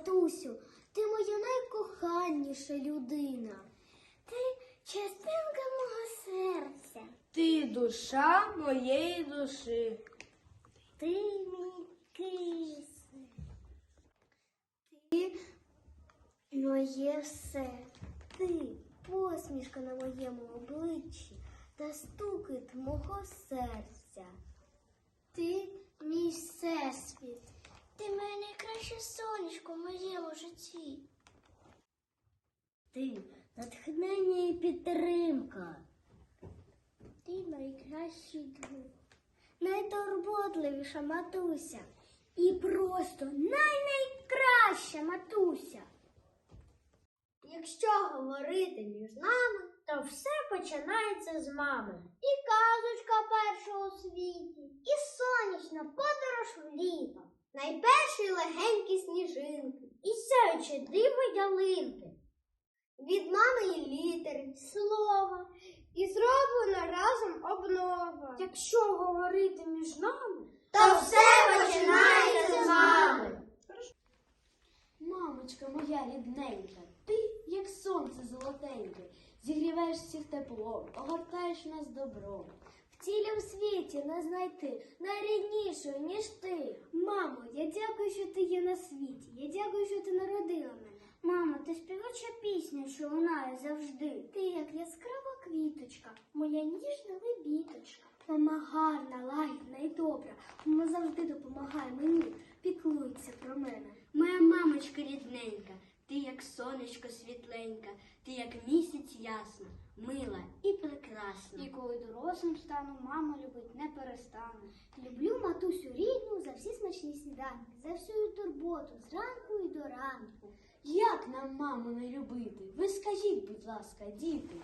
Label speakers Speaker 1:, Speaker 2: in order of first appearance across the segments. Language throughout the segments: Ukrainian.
Speaker 1: матусю, ти моя найкоханіша людина. Ти частинка мого серця.
Speaker 2: Ти душа моєї душі.
Speaker 1: Ти мій кисень. Ти моє все. Ти посмішка на моєму обличчі та стукіт мого серця. Ти мій всесвіт. Ти моє найкраще сонечко в моєму житті. Ти натхнення і підтримка. Ти найкращий друг найтурботливіша матуся і просто найнайкраща матуся. Якщо говорити між нами, то все починається з мами. І казочка перша у світі, і сонячна подорож в літо, найперші легенькі сніжинки, і сяючі диво ялинки. Від мами і літери, слова, і зроблена разом обнова. Якщо говорити між нами, то все починається з мами.
Speaker 2: Мамочка моя рідненька, ти, як сонце золотеньке, зігріваєш всіх теплом, огортаєш нас добром.
Speaker 1: В цілім світі не знайти найріднішою, ніж ти. Мамо, я дякую, що ти є на світі. Я дякую, що ти народила мене. Мамо, ти співача пісня, що лунає завжди. Ти як яскрава квіточка, моя ніжна лебіточка. Мама гарна, лагідна і добра. Мама завжди допомагає мені, піклується про мене.
Speaker 2: Моя мамочка рідненька, ти як сонечко світленька, ти як місяць ясна, мила і прекрасна.
Speaker 1: І коли дорослим стану, мама любить не перестану. Люблю матусю рідну за всі смачні сніданки, за всю її турботу зранку і до ранку.
Speaker 2: Як нам маму не любити? Ви скажіть, будь ласка, діти.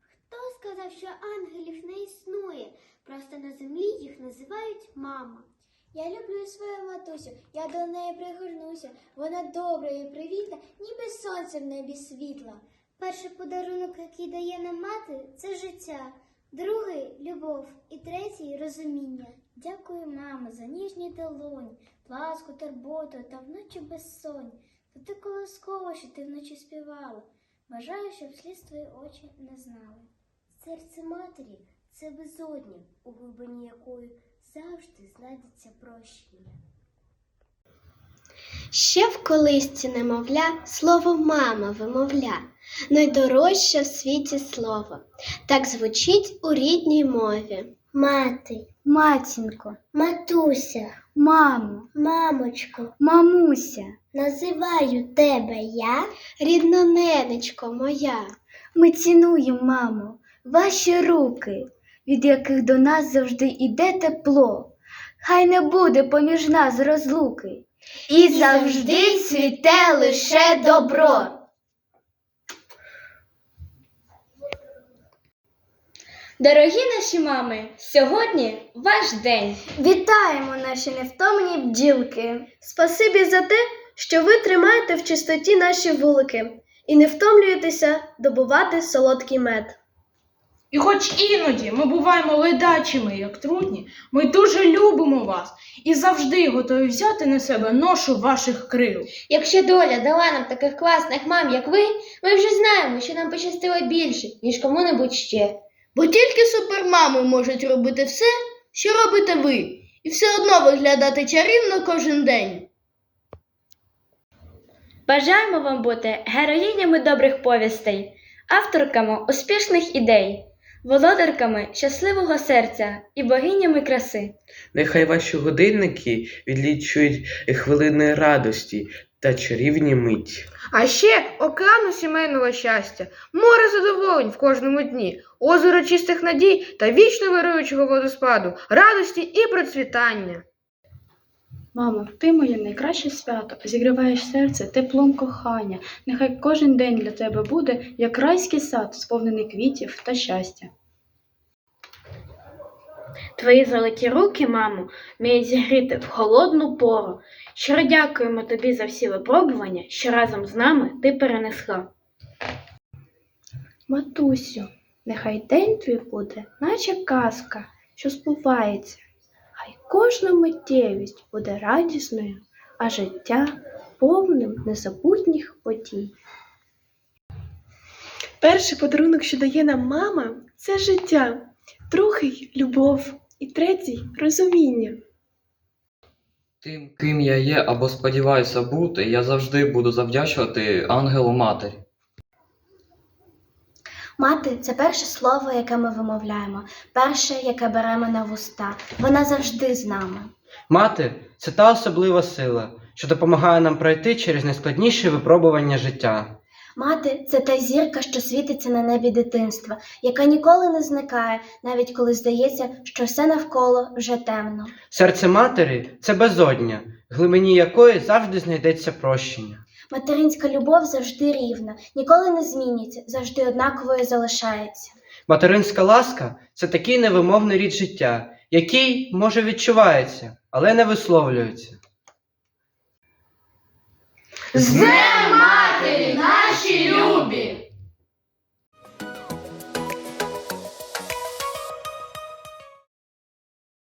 Speaker 1: Хто сказав, що ангелів не існує? Просто на землі їх називають мама. Я люблю свою матусю, я до неї пригорнуся. Вона добра і привітна, ніби сонце в небі світла. Перший подарунок, який дає нам мати, це життя. Другий любов і третій розуміння. Дякую, мама, за ніжні долоні, ласку, турботу та вночі безсонь. Та ти колосково, що ти вночі співала. Бажаю, щоб сліз твої очі не знали. Серце матері це безодня, у глибині якої завжди знайдеться прощення. Ще в колисці немовля слово мама вимовля, найдорожче в світі слово. Так звучить у рідній мові. Мати, матінко, матуся, мамо, мамочко, мамуся. Називаю тебе я, рідноненечко моя. Ми цінуємо, мамо, ваші руки, від яких до нас завжди іде тепло. Хай не буде поміж нас розлуки. І завжди цвіте лише добро.
Speaker 3: Дорогі наші мами, сьогодні ваш день.
Speaker 1: Вітаємо наші невтомні бджілки. Спасибі за те, що ви тримаєте в чистоті наші вулики і не втомлюєтеся добувати солодкий мед.
Speaker 4: І хоч іноді ми буваємо ледачими, як трудні, ми дуже любимо вас і завжди готові взяти на себе ношу ваших крил.
Speaker 3: Якщо доля дала нам таких класних мам, як ви, ми вже знаємо, що нам пощастило більше, ніж кому-небудь ще.
Speaker 5: Бо тільки супермами можуть робити все, що робите ви, і все одно виглядати чарівно кожен день.
Speaker 3: Бажаємо вам бути героїнями добрих повістей, авторками успішних ідей, володарками щасливого серця і богинями краси.
Speaker 6: Нехай ваші годинники відлічують хвилини радості та чарівні мить.
Speaker 7: А ще океану сімейного щастя, море задоволень в кожному дні, озеро чистих надій та вічно вируючого водоспаду, радості і процвітання.
Speaker 8: Мамо, ти моє найкраще свято, зігріваєш серце теплом кохання. Нехай кожен день для тебе буде, як райський сад, сповнений квітів та щастя.
Speaker 3: Твої золоті руки, мамо, вміють зігріти в холодну пору. Щиро дякуємо тобі за всі випробування, що разом з нами ти перенесла.
Speaker 8: Матусю, нехай день твій буде, наче казка, що збувається. Хай кожна миттєвість буде радісною,
Speaker 9: а життя повним незабутніх подій.
Speaker 10: Перший подарунок, що дає нам мама, це життя, другий любов і третій розуміння.
Speaker 11: Тим, ким я є або сподіваюся бути, я завжди буду завдячувати ангелу матері.
Speaker 12: Мати це перше слово, яке ми вимовляємо, перше, яке беремо на вуста. Вона завжди з нами.
Speaker 13: Мати це та особлива сила, що допомагає нам пройти через найскладніші випробування життя.
Speaker 12: Мати це та зірка, що світиться на небі дитинства, яка ніколи не зникає, навіть коли здається, що все навколо вже темно.
Speaker 13: Серце матері це безодня, в глибині якої завжди знайдеться прощення.
Speaker 12: Материнська любов завжди рівна, ніколи не зміниться, завжди однаковою залишається.
Speaker 13: Материнська ласка це такий невимовний рід життя, який, може, відчувається, але не висловлюється.
Speaker 7: З